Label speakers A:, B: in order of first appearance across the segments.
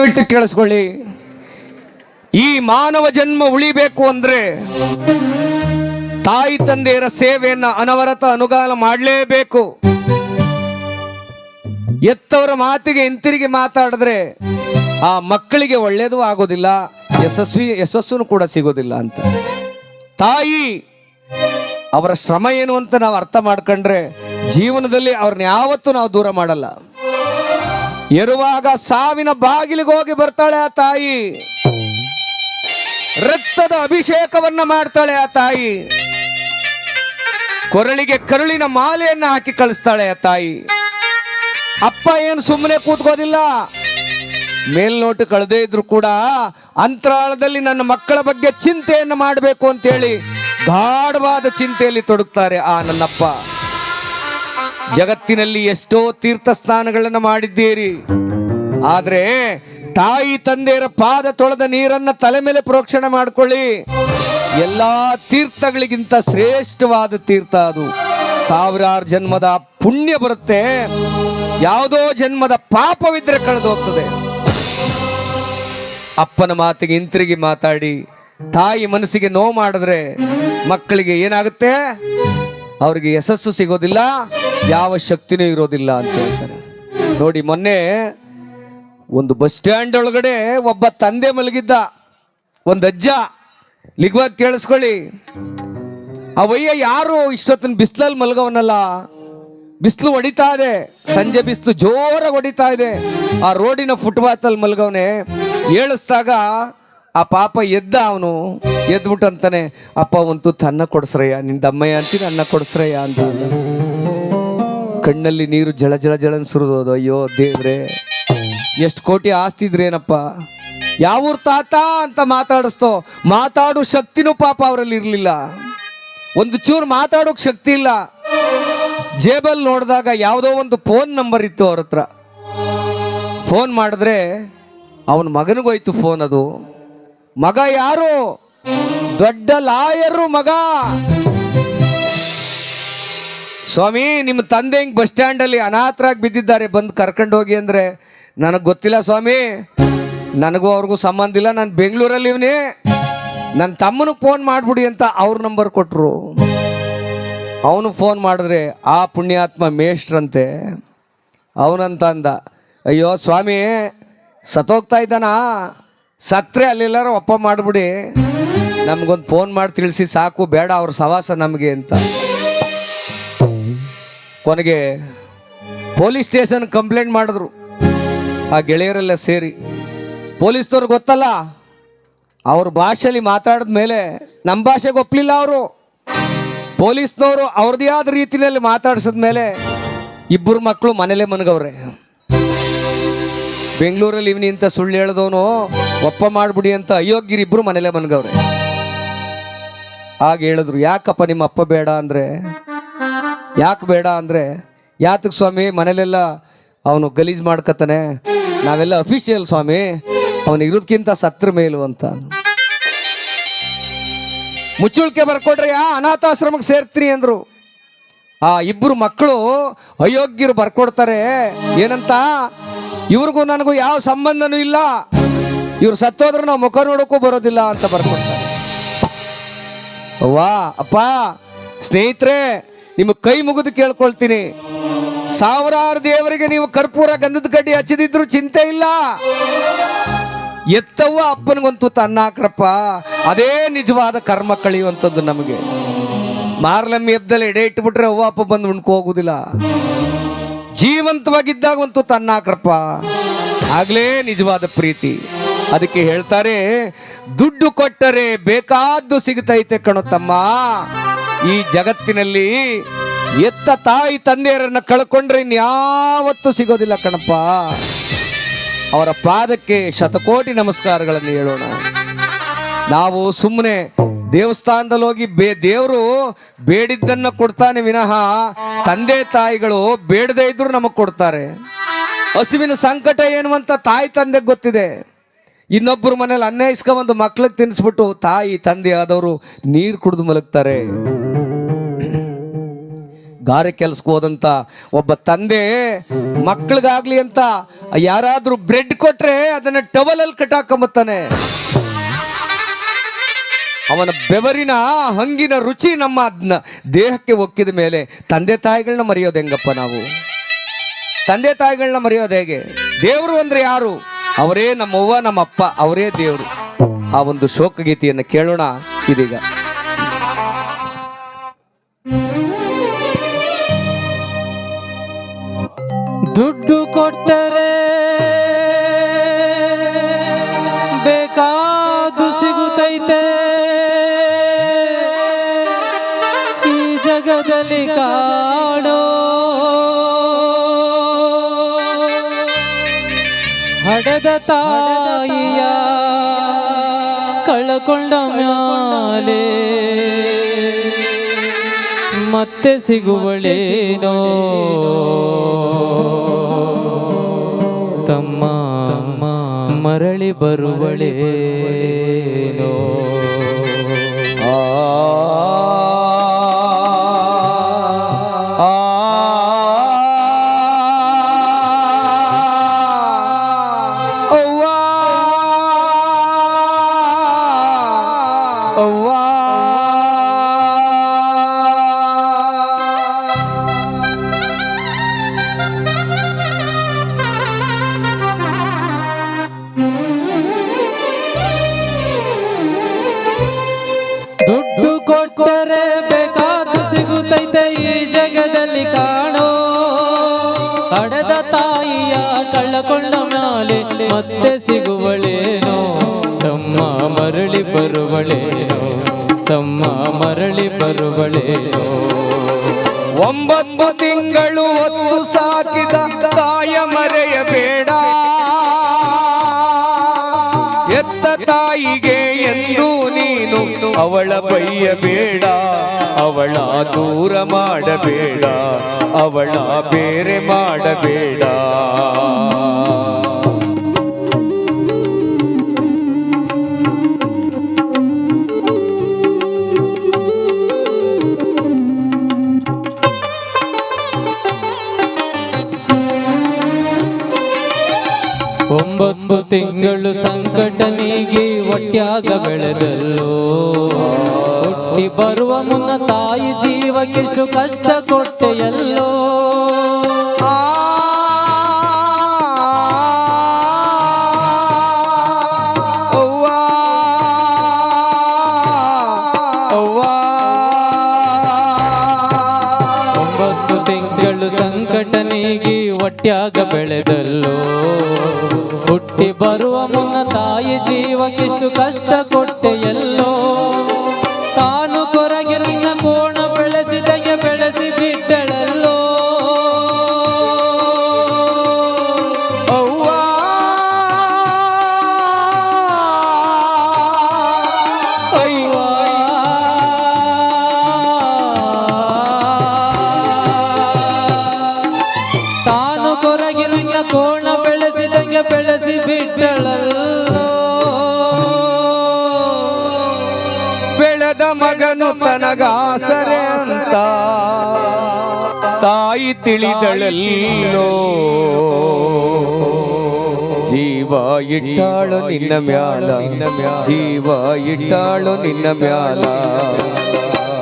A: ಬಿಟ್ಟು ಕೇಳಿಸ್ಕೊಳ್ಳಿ. ಈ ಮಾನವ ಜನ್ಮ ಉಳಿಬೇಕು ಅಂದ್ರೆ ತಾಯಿ ತಂದೆಯರ ಸೇವೆಯನ್ನ ಅನವರತ ಅನುಗಾಲ ಮಾಡಲೇಬೇಕು. ಎತ್ತವರ ಮಾತಿಗೆ ಹಿಂತಿರುಗಿ ಮಾತಾಡಿದ್ರೆ ಆ ಮಕ್ಕಳಿಗೆ ಒಳ್ಳೇದು ಆಗೋದಿಲ್ಲ, ಯಶಸ್ವಿ ಯಶಸ್ಸು ಕೂಡ ಸಿಗೋದಿಲ್ಲ ಅಂತ. ತಾಯಿ ಅವರ ಶ್ರಮ ಏನು ಅಂತ ನಾವು ಅರ್ಥ ಮಾಡ್ಕೊಂಡ್ರೆ ಜೀವನದಲ್ಲಿ ಅವ್ರನ್ನ ಯಾವತ್ತೂ ನಾವು ದೂರ ಮಾಡಲ್ಲ. ಎರುವಾಗ ಸಾವಿನ ಬಾಗಿಲಿಗೆ ಹೋಗಿ ಬರ್ತಾಳೆ ಆ ತಾಯಿ. ರಕ್ತದ ಅಭಿಷೇಕವನ್ನ ಮಾಡ್ತಾಳೆ ಆ ತಾಯಿ. ಕೊರಳಿಗೆ ಕರುಳಿನ ಮಾಲೆಯನ್ನ ಹಾಕಿ ಕಳಿಸ್ತಾಳೆ ಆ ತಾಯಿ. ಅಪ್ಪ ಏನು ಸುಮ್ಮನೆ ಕೂತ್ಕೋದಿಲ್ಲ. ಮೇಲ್ನೋಟು ಕಳೆದೇ ಇದ್ರು ಕೂಡ ಅಂತರಾಳದಲ್ಲಿ ನನ್ನ ಮಕ್ಕಳ ಬಗ್ಗೆ ಚಿಂತೆಯನ್ನು ಮಾಡಬೇಕು ಅಂತೇಳಿ ಗಾಢವಾದ ಚಿಂತೆಯಲ್ಲಿ ತೊಡಗ್ತಾರೆ ಆ ನನ್ನಪ್ಪ. ಜಗತ್ತಿನಲ್ಲಿ ಎಷ್ಟೋ ತೀರ್ಥ ಸ್ನಾನಗಳನ್ನು ಮಾಡಿದ್ದೀರಿ. ಆದರೆ ತಾಯಿ ತಂದೆಯರ ಪಾದ ತೊಳೆದ ನೀರನ್ನು ತಲೆ ಮೇಲೆ ಪ್ರೋಕ್ಷಣೆ ಮಾಡ್ಕೊಳ್ಳಿ. ಎಲ್ಲಾ ತೀರ್ಥಗಳಿಗಿಂತ ಶ್ರೇಷ್ಠವಾದ ತೀರ್ಥ ಅದು. ಸಾವಿರಾರು ಜನ್ಮದ ಪುಣ್ಯ ಬರುತ್ತೆ. ಯಾವುದೋ ಜನ್ಮದ ಪಾಪವಿದ್ರೆ ಕಳೆದು ಹೋಗ್ತದೆ. ಅಪ್ಪನ ಮಾತಿಗೆ ಹಿಂತಿರುಗಿ ಮಾತಾಡಿ. ತಾಯಿ ಮನಸ್ಸಿಗೆ ನೋವು ಮಾಡಿದ್ರೆ ಮಕ್ಕಳಿಗೆ ಏನಾಗುತ್ತೆ? ಅವರಿಗೆ ಯಶಸ್ಸು ಸಿಗೋದಿಲ್ಲ. ಯಾವ ಶಕ್ತಿನೂ ಇರೋದಿಲ್ಲ ಅಂತ ಹೇಳ್ತಾರೆ. ನೋಡಿ, ಮೊನ್ನೆ ಒಂದು ಬಸ್ ಸ್ಟ್ಯಾಂಡ್ ಒಳಗಡೆ ಒಬ್ಬ ತಂದೆ ಮಲಗಿದ್ದ. ಒಂದು ಅಜ್ಜ ಲಿಗ್ವಾಗಿ ಕೇಳಿಸ್ಕೊಳ್ಳಿ. ಆ ವಯ್ಯ ಯಾರು ಇಷ್ಟೊತ್ತಿನ ಬಿಸಿಲಲ್ಲಿ ಮಲಗವನಲ್ಲ? ಬಿಸಿಲು ಹೊಡಿತಾ ಇದೆ. ಸಂಜೆ ಬಿಸಿಲು ಜೋರಾಗಿ ಹೊಡಿತಾ ಇದೆ. ಆ ರೋಡಿನ ಫುಟ್ಪಾತಲ್ಲಿ ಮಲಗವನೆ. ಏಳಿಸ್ದಾಗ ಆ ಪಾಪ ಎದ್ದ ಅವನು. ಎದ್ಬಿಟ್ಟು ಅಂತಾನೆ ಅಪ್ಪ, ಒಂದು ತನ್ನ ಕೊಡಿಸ್ರಯ್ಯ ನಿಂದ ಅಮ್ಮಯ್ಯ ಅಂತೀನಿ, ಅನ್ನ ಕೊಡಿಸ್ರಯ್ಯ ಅಂತ. ಕಣ್ಣಲ್ಲಿ ನೀರು ಜಳ ಜಳ ಜಳನ್ ಸುರಿದೋದು. ಅಯ್ಯೋ ದೇವ್ರೆ, ಎಷ್ಟು ಕೋಟಿ ಆಸ್ತಿ ಇದ್ರೇನಪ್ಪ ಯಾವೂರ್ ತಾತ ಅಂತ ಮಾತಾಡಿಸ್ತೋ. ಮಾತಾಡೋ ಶಕ್ತಿನೂ ಪಾಪ ಅವರಲ್ಲಿ ಇರಲಿಲ್ಲ. ಒಂದು ಚೂರು ಮಾತಾಡೋಕೆ ಶಕ್ತಿ ಇಲ್ಲ. ಜೇಬಲ್ ನೋಡಿದಾಗ ಯಾವುದೋ ಒಂದು ಫೋನ್ ನಂಬರ್ ಇತ್ತು ಅವ್ರ ಹತ್ರ. ಫೋನ್ ಮಾಡಿದ್ರೆ ಅವನ ಮಗನಿಗೋಯ್ತು ಫೋನ್ ಅದು. ಮಗ ಯಾರು? ದೊಡ್ಡ ಲಾಯರು ಮಗ. ಸ್ವಾಮಿ, ನಿಮ್ಮ ತಂದೆ ಹಿಂಗೆ ಬಸ್ ಸ್ಟ್ಯಾಂಡಲ್ಲಿ ಅನಾಥರಾಗಿ ಬಿದ್ದಿದ್ದಾರೆ, ಬಂದು ಕರ್ಕೊಂಡು ಹೋಗಿ ಅಂದರೆ ನನಗೆ ಗೊತ್ತಿಲ್ಲ ಸ್ವಾಮಿ. ನನಗೂ ಅವ್ರಿಗೂ ಸಂಬಂಧ ಇಲ್ಲ, ನಾನು ಬೆಂಗಳೂರಲ್ಲಿ ಇವನೇ. ನನ್ನ ತಮ್ಮನಿಗೆ ಫೋನ್ ಮಾಡಿಬಿಡಿ ಅಂತ ಅವ್ರ ನಂಬರ್ ಕೊಟ್ಟರು ಅವನು ಫೋನ್ ಮಾಡಿದ್ರೆ, ಆ ಪುಣ್ಯಾತ್ಮ ಮೇಷ್ಟ್ರಂತೆ. ಅವನಂತ ಅಂದ, ಅಯ್ಯೋ ಸ್ವಾಮಿ ಸತ್ತೋಗ್ತಾ ಇದ್ದಾನಾ? ಸತ್ರೆ ಅಲ್ಲೆಲ್ಲರೂ ಒಪ್ಪ ಮಾಡಿಬಿಡಿ. ನಮಗೊಂದು ಫೋನ್ ಮಾಡಿ ತಿಳಿಸಿ ಸಾಕು, ಬೇಡ ಅವ್ರ ಸವಾಸ ನಮಗೆ ಅಂತ. ಕೊನೆಗೆ ಪೊಲೀಸ್ ಸ್ಟೇಷನ್ ಕಂಪ್ಲೇಂಟ್ ಮಾಡಿದ್ರು. ಆ ಗೆಳೆಯರೆಲ್ಲ ಸೇರಿ. ಪೊಲೀಸ್ನವ್ರು ಗೊತ್ತಲ್ಲ, ಅವ್ರ ಭಾಷೆಯಲ್ಲಿ ಮಾತಾಡಿದ ಮೇಲೆ ನಮ್ಮ ಭಾಷೆಗೆ ಒಪ್ಪಲಿಲ್ಲ ಅವರು. ಪೊಲೀಸ್ನವರು ಅವ್ರದೇ ಆದ ರೀತಿಯಲ್ಲಿ ಮಾತಾಡಿಸಿದ ಮೇಲೆ ಇಬ್ಬರು ಮಕ್ಕಳು ಮನೇಲೆ ಮನಗವ್ರೆ. ಬೆಂಗಳೂರಲ್ಲಿ ಇವನಿ ಇಂಥ ಸುಳ್ಳು ಹೇಳ್ದವನು, ಒಪ್ಪ ಮಾಡಿಬಿಡಿ ಅಂತ ಅಯೋಗ್ಯರು ಇಬ್ಬರು ಮನೇಲೆ ಮನಗವ್ರೆ. ಆಗ ಹೇಳಿದ್ರು, ಯಾಕಪ್ಪ ನಿಮ್ಮ ಅಪ್ಪ ಬೇಡ ಅಂದರೆ ಯಾಕೆ ಬೇಡ ಅಂದರೆ ಯಾತಕ್ಕೆ ಸ್ವಾಮಿ? ಮನೇಲೆಲ್ಲ ಅವನು ಗಲೀಜು ಮಾಡ್ಕತ್ತಾನೆ. ನಾವೆಲ್ಲ ಅಫಿಷಿಯಲ್ ಸ್ವಾಮಿ. ಅವನು ಇರೋದಕ್ಕಿಂತ ಸತ್ರ ಮೇಲು ಅಂತ ಮುಚ್ಚುಳಿಕೆ ಬರ್ಕೊಡ್ರಿ ಯಾ ಅನಾಥಾಶ್ರಮಕ್ಕೆ ಸೇರ್ತೀನಿ ಅಂದರು. ಆ ಇಬ್ಬರು ಮಕ್ಕಳು ಅಯೋಗ್ಯರು ಬರ್ಕೊಡ್ತಾರೆ. ಏನಂತ? ಇವ್ರಿಗೂ ನನಗೂ ಯಾವ ಸಂಬಂಧನೂ ಇಲ್ಲ. ಇವ್ರು ಸತ್ತೋದ್ರೆ ನಾವು ಮುಖ ನೋಡೋಕ್ಕೂ ಬರೋದಿಲ್ಲ ಅಂತ ಬರ್ಕೊಡ್ತಾರೆ. ಅವ್ವಾ, ಅಪ್ಪ, ಸ್ನೇಹಿತರೆ ನಿಮಗೆ ಕೈ ಮುಗಿದು ಕೇಳ್ಕೊಳ್ತೀನಿ. ಸಾವಿರಾರು ದೇವರಿಗೆ ನೀವು ಕರ್ಪೂರ ಗಂಧದ ಕಡ್ಡಿ ಹಚ್ಚಿದಿದ್ರು ಚಿಂತೆ ಇಲ್ಲ. ಎತ್ತವ್ವ ಅಪ್ಪನಿಗಂತೂ ಹಾಕ್ರಪ್ಪ ಅದೇ ನಿಜವಾದ ಕರ್ಮ ಕಳೆಯುವಂಥದ್ದು ನಮಗೆ. ಮಾರ್ಲಮ್ಮಿ ಹಬ್ಬದಲ್ಲಿ ಎಡೆ ಇಟ್ಬಿಟ್ರೆ ಅವ್ವ ಅಪ್ಪ ಬಂದು ಉಣ್ಕೊ ಹೋಗುದಿಲ್ಲ. ಜೀವಂತವಾಗಿದ್ದಾಗ ಅಂತೂ ತನ್ನ ಹಾಕ್ರಪ್ಪ ಆಗ್ಲೇ ನಿಜವಾದ ಪ್ರೀತಿ. ಅದಕ್ಕೆ ಹೇಳ್ತಾರೆ, ದುಡ್ಡು ಕೊಟ್ಟರೆ ಬೇಕಾದ್ದು ಸಿಗ್ತೈತೆ ಕಣೋ ತಮ್ಮ. ಈ ಜಗತ್ತಿನಲ್ಲಿ ಎತ್ತ ತಾಯಿ ತಂದೆಯರನ್ನ ಕಳ್ಕೊಂಡ್ರೆ ಇನ್ಯಾವತ್ತೂ ಸಿಗೋದಿಲ್ಲ ಕಣಪ್ಪ. ಅವರ ಪಾದಕ್ಕೆ ಶತಕೋಟಿ ನಮಸ್ಕಾರಗಳನ್ನು ಹೇಳೋಣ. ನಾವು ಸುಮ್ಮನೆ ದೇವಸ್ಥಾನದಲ್ಲಿ ಹೋಗಿ ಬೇ, ದೇವರು ಬೇಡಿದ್ದನ್ನು ಕೊಡ್ತಾನೆ ವಿನಃ ತಂದೆ ತಾಯಿಗಳು ಬೇಡದೇ ಇದ್ರು ನಮಗೆ ಕೊಡ್ತಾರೆ. ಹಸುವಿನ ಸಂಕಟ ಏನು ಅಂತ ತಾಯಿ ತಂದೆಗೆ ಗೊತ್ತಿದೆ. ಇನ್ನೊಬ್ಬರು ಮನೇಲಿ ಅನ್ನ ಮಕ್ಳಿಗೆ ತಿನ್ನಿಸ್ಬಿಟ್ಟು ತಾಯಿ ತಂದೆ ಆದವರು ನೀರು ಕುಡಿದು ಮಲಗ್ತಾರೆ. ಗಾರೆ ಕೆಲ್ಸಕ್ಕೆ ಹೋದಂತ ಒಬ್ಬ ತಂದೆ, ಮಕ್ಕಳಿಗಾಗ್ಲಿ ಅಂತ ಯಾರಾದ್ರೂ ಬ್ರೆಡ್ ಕೊಟ್ರೆ ಅದನ್ನ ಟವಲಲ್ಲಿ ಕಟ್ಟಾಕೊಂಬತ್ತಾನೆ. ಅವನ ಬೆವರಿನ, ಹಂಗಿನ ರುಚಿ ನಮ್ಮ ದೇಹಕ್ಕೆ ಒಕ್ಕಿದ ಮೇಲೆ ತಂದೆ ತಾಯಿಗಳನ್ನ ಮರೆಯೋದು ಹೆಂಗಪ್ಪ ನಾವು? ತಂದೆ ತಾಯಿಗಳನ್ನ ಮರೆಯೋದು ಹೇಗೆ? ದೇವರು ಅಂದ್ರೆ ಯಾರು? ಅವರೇ ನಮ್ಮವ್ವ, ನಮ್ಮಪ್ಪ, ಅವರೇ ದೇವರು. ಆ ಒಂದು ಶೋಕಗೀತೆಯನ್ನು ಕೇಳೋಣ ಇದೀಗ.
B: ದುಡ್ಡು ಕೊಟ್ಟರೆ ಬೇಕಾದು ಸಿಗುತ್ತೈತೆ. ಈ ಜಗದಲ್ಲಿ ಕಾಣೋ ಹಡದ ತಾಯಿಯ ಕಳಕೊಂಡ ಮ್ಯಾಲೆ ಮತ್ತೆ ಸಿಗುವಳೇನೋ. ತಮ್ಮ ಮರಳಿ ಬರುವಳೇನೋ. ಕೊಟ್ಟರೆ ಬೇಕಾದು ಸಿಗುತ್ತೈತೆ ಈ ಜಗದಲ್ಲಿ ಕಾಣೋ. ಅಡದ ತಾಯಿಯ ಕಳ್ಳಕೊಂಡ ಮೇಲೆ ಮತ್ತೆ ಸಿಗುವಳೇನೋ. ತಮ್ಮ ಮರಳಿ ಬರುವಳೇನೋ. ತಮ್ಮ ಮರಳಿ ಬರುವಳೇನೋ.
A: ಒಂಬತ್ತು ತಿಂಗಳು ಹೊತ್ತು ಸಾಕಿದ ತಾಯ ಮರೆಯಬೇಡ. ಎತ್ತ ತಾಯಿಗೆ ನೀನು ಅವಳ ಬೈಯಬೇಡ ಅವಳ ದೂರ ಮಾಡಬೇಡ ಅವಳ ಬೇರೆ ಮಾಡಬೇಡ.
B: ಒಂಬತ್ತು ಸಂಕಟನಿಗೆ ಸಂಕಟ ನೀಗಿ ಒಟ್ಯಾಗ ಬೆಳೆದಲ್ಲೋ ಹುಟ್ಟಿ ಬರುವ ಮುನ್ನ ತಾಯಿ ಜೀವಕ್ಕೆಷ್ಟು ಕಷ್ಟ ಕೊಟ್ಟೆಯಲ್ಲೋ ಒಂಬತ್ತು ತಿಂಗಳು ಸಂಕಟ ನೀಗಿ ಒಟ್ಯಾಗ ಬೆಳೆದಲ್ಲೋ ಜೀವಕ್ಕೆಷ್ಟು ಕಷ್ಟ ಕೊಟ್ಟೆಯಲ್ಲೋ ತಾನು
A: ಬೆಳೆದ ಮಗನು ತನಗಾಸರೆ ಅಂತ. ತಾಯಿ ತಿಳಿದಳಲ್ಲೋ. ಜೀವ ಇಟ್ಟಾಳು ನಿನ್ನ ಮ್ಯಾಲ. ಜೀವ ಇಟ್ಟಾಳು ನಿನ್ನ ಮ್ಯಾಲ.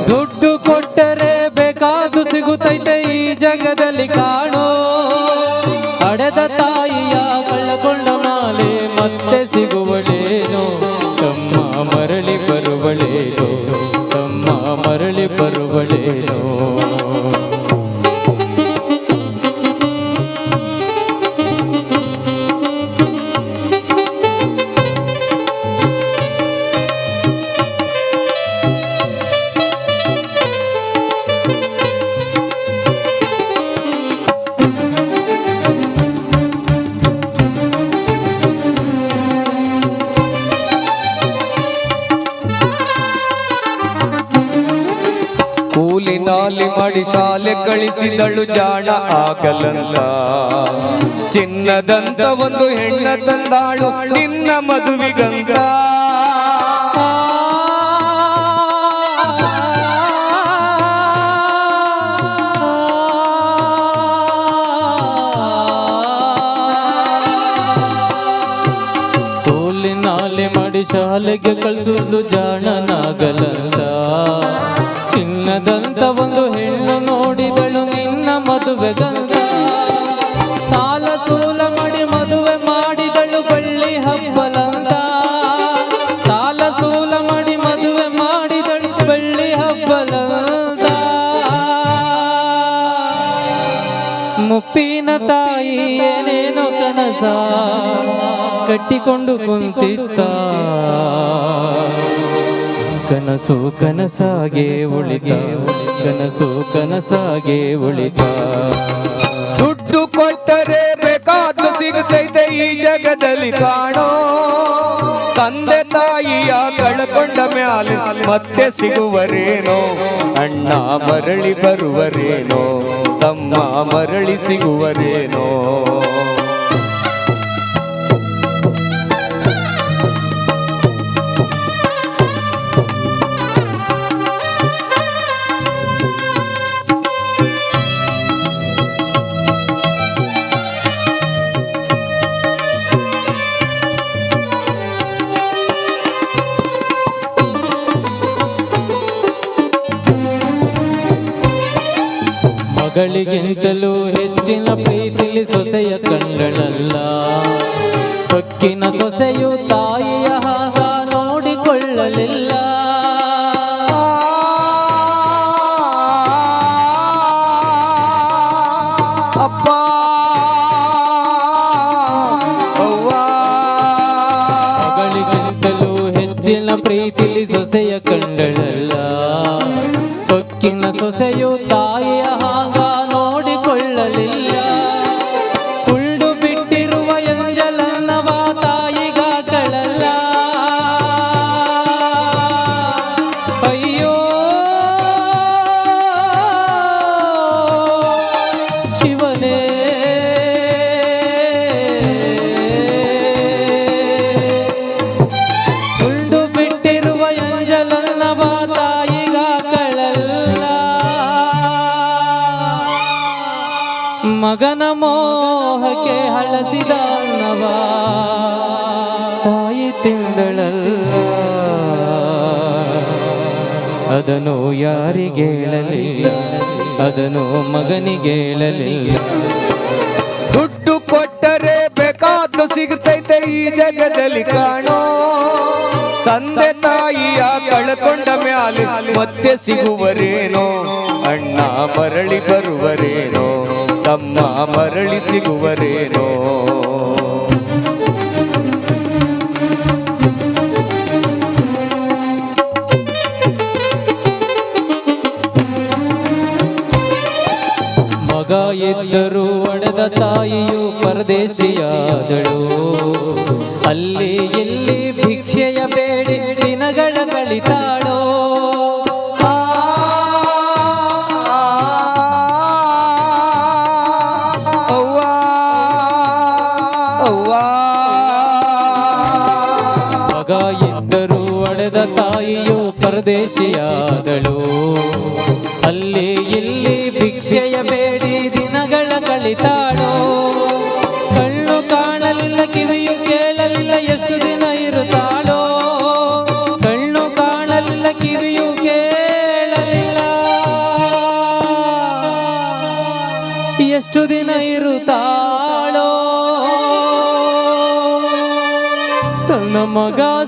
B: ದುಡ್ಡು ಕೊಟ್ಟರೆ ಬೇಕಾದು ಸಿಗುತ್ತೈತೆ ಈ ಜಗದಲ್ಲಿ ಕಾಣೋ
A: ಖಾಲಿ ಮಾಡಿ ಶಾಲೆ ಕಳಿಸಿದಳು ಜಾಣ ಆಗಲಲ್ಲ ಚಿನ್ನದಂತ ಒಂದು ಹೆಣ್ಣ ತಂದಾಳು, ನಿನ್ನ
B: ಮದುವಿಗಂಗ ತೋಲಿನಾಲೆ ಮಾಡಿ ಶಾಲೆಗೆ ಕಳಿಸುವುದು ಜಾಣನಾಗಲ್ಲ ಕಟ್ಟಿಕೊಂಡು ಕುಂತಿತ್ತ ಕನಸು ಕನಸಾಗೆ ಉಳಿತ ಕನಸು ಕನಸಾಗೆ ಉಳಿತ
A: ದುಡ್ಡು ಕೊಟ್ಟರೆ ಬೇಕಾದ್ರು ಸಿಗಸೈತೆ ಈ ಜಗದಲ್ಲಿ ಕಾಣೋ. ತಂದೆ ತಾಯಿಯ ಕಳ್ಕೊಂಡ ಮ್ಯಾಲೆ ಮತ್ತೆ ಸಿಗುವರೇನೋ? ಅಣ್ಣ ಮರಳಿ ಬರುವರೇನೋ? ತಮ್ಮ ಮರಳಿ ಸಿಗುವರೇನೋ?
B: ಮಗಳಿಗಿಂತಲೂ ಹೆಚ್ಚಿನ ಪ್ರೀತಿಲಿ ಸೊಸೆಯ ಕಂಡಳಲ್ಲ ಸೊಕ್ಕಿನ ಸೊಸೆಯು ತಾಯಿಯ ಹಾಗ ನೋಡಿಕೊಳ್ಳಲಿಲ್ಲ. ಮಗಳಿಗಿಂತಲೂ ಹೆಚ್ಚಿನ ಪ್ರೀತಿಲಿ ಸೊಸೆಯ ಕಂಡಳಲ್ಲ ಸೊಕ್ಕಿನ ಸೊಸೆಯು ತಾಯಿಯ ಅದನ್ನು ಯಾರಿಗೇಳಲಿಲ್ಲ ಅದನ್ನು ಮಗನಿಗೇಳಲಿಲ್ಲ
A: ದುಡ್ಡು ಕೊಟ್ಟರೆ ಬೇಕಾದ್ದು ಸಿಗುತ್ತೈತೆ ಈ ಜಗದಲ್ಲಿ ಕಾಣೋ. ತಂದೆ ತಾಯಿಯ ಕಳ್ಕೊಂಡ ಮ್ಯಾಲೆ ಮತ್ತೆ ಸಿಗುವರೇನೋ? ಅಣ್ಣ ಮರಳಿ ಬರುವರೇನೋ? ತಮ್ಮ ಮರಳಿ ಸಿಗುವರೇನೋ?
B: ಎದ್ದರು ಒಡೆದ ತಾಯಿಯು ಪರದೇಶಿಯಾದಳು ಅಲ್ಲಿ ಎಲ್ಲಿ ಭಿಕ್ಷೆಯ ಬೇಡಿ ದಿನಗಳ ಕಳಿತಾಳೋ ಮಗ ಒಡೆದ ತಾಯಿಯು ಪರದೇಶಿಯಾದಳು ಅಲ್ಲಿ ಇಲ್ಲಿ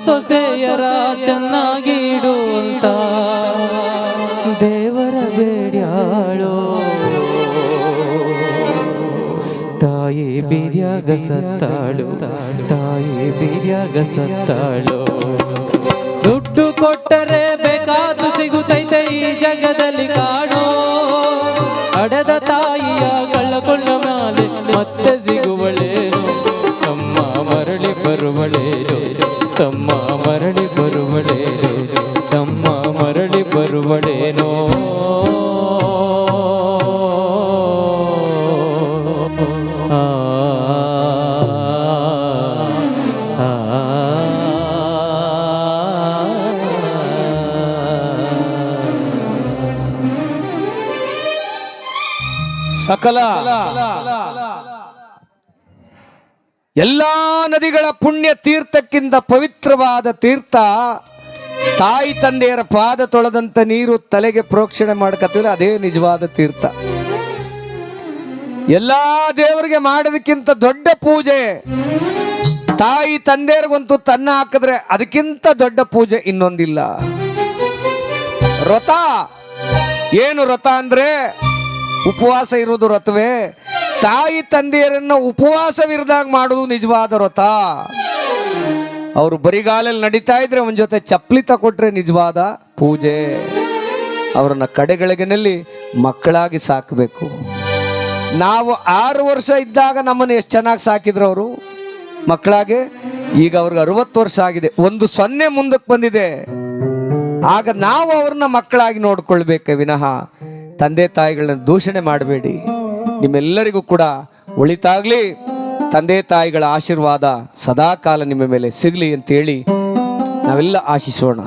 B: ಸೊಸೆಯರ ಚೆನ್ನಾಗಿಡುವಂತ ದೇವರ ಬೇಡ್ಯಾಳು. ತಾಯಿ ಬಿರಿಯಾಗ ಸತ್ತಾಳು ತಾಯಿ ಬಿರಿಯಾಗ ಸತ್ತಾಳು. ದುಡ್ಡು ಕೊಟ್ಟರೆ ಮರಳಿ ಬರುವಳೇನೋ ಆ
A: ಸಕಲ ಎಲ್ಲ ನದಿಗಳ ಪುಣ್ಯ ತೀರ್ಥಕ್ಕಿಂತ ಪವಿತ್ರವಾದ ತೀರ್ಥ ತಾಯಿ ತಂದೆಯರ ಪಾದ ತೊಳೆದಂತ ನೀರು ತಲೆಗೆ ಪ್ರೋಕ್ಷಣೆ ಮಾಡ್ಕತ್ತಿದ್ರೆ ಅದೇ ನಿಜವಾದ ತೀರ್ಥ. ಎಲ್ಲಾ ದೇವರಿಗೆ ಮಾಡೋದಕ್ಕಿಂತ ದೊಡ್ಡ ಪೂಜೆ, ತಾಯಿ ತಂದೆಯರಿಗಂತೂ ತನ್ನ ಹಾಕಿದ್ರೆ ಅದಕ್ಕಿಂತ ದೊಡ್ಡ ಪೂಜೆ ಇನ್ನೊಂದಿಲ್ಲ. ವ್ರತ ಏನು ವ್ರತ ಅಂದ್ರೆ ಉಪವಾಸ ಇರೋದು ವ್ರತವೇ ತಾಯಿ ತಂದೆಯರನ್ನ ಉಪವಾಸವಿರದಾಗ ಮಾಡೋದು ನಿಜವಾದ ವ್ರತ ಅವರು ಬರಿಗಾಲಲ್ಲಿ ನಡೀತಾ ಇದ್ರೆ ಅವನ ಜೊತೆ ಚಪ್ಪಲಿ ತಕೊಟ್ರೆ ನಿಜವಾದ ಪೂಜೆ. ಅವರನ್ನ ಕಡೆಗಳಿಗೆನಲ್ಲಿ ಮಕ್ಕಳಾಗಿ ಸಾಕಬೇಕು. ನಾವು ಆರು ವರ್ಷ ಇದ್ದಾಗ ನಮ್ಮನ್ನು ಎಷ್ಟು ಚೆನ್ನಾಗಿ ಸಾಕಿದ್ರು ಅವರು? ಮಕ್ಕಳಾಗೆ ಈಗ ಅವ್ರಿಗೆ ಅರವತ್ತು ವರ್ಷ ಆಗಿದೆ. ಒಂದು ಸೊನ್ನೆ ಮುಂದಕ್ಕೆ ಬಂದಿದೆ. ಆಗ ನಾವು ಅವ್ರನ್ನ ಮಕ್ಕಳಾಗಿ ನೋಡ್ಕೊಳ್ಬೇಕೆ ವಿನಃ ತಂದೆ ತಾಯಿಗಳನ್ನ ದೂಷಣೆ ಮಾಡಬೇಡಿ. ನಿಮ್ಮೆಲ್ಲರಿಗೂ ಕೂಡ ಒಳಿತಾಗ್ಲಿ. ತಂದೆ ತಾಯಿಗಳ ಆಶೀರ್ವಾದ ಸದಾಕಾಲ ನಿಮ್ಮ ಮೇಲೆ ಸಿಗಲಿ ಅಂತೇಳಿ ನಾವೆಲ್ಲ ಆಶಿಸೋಣ.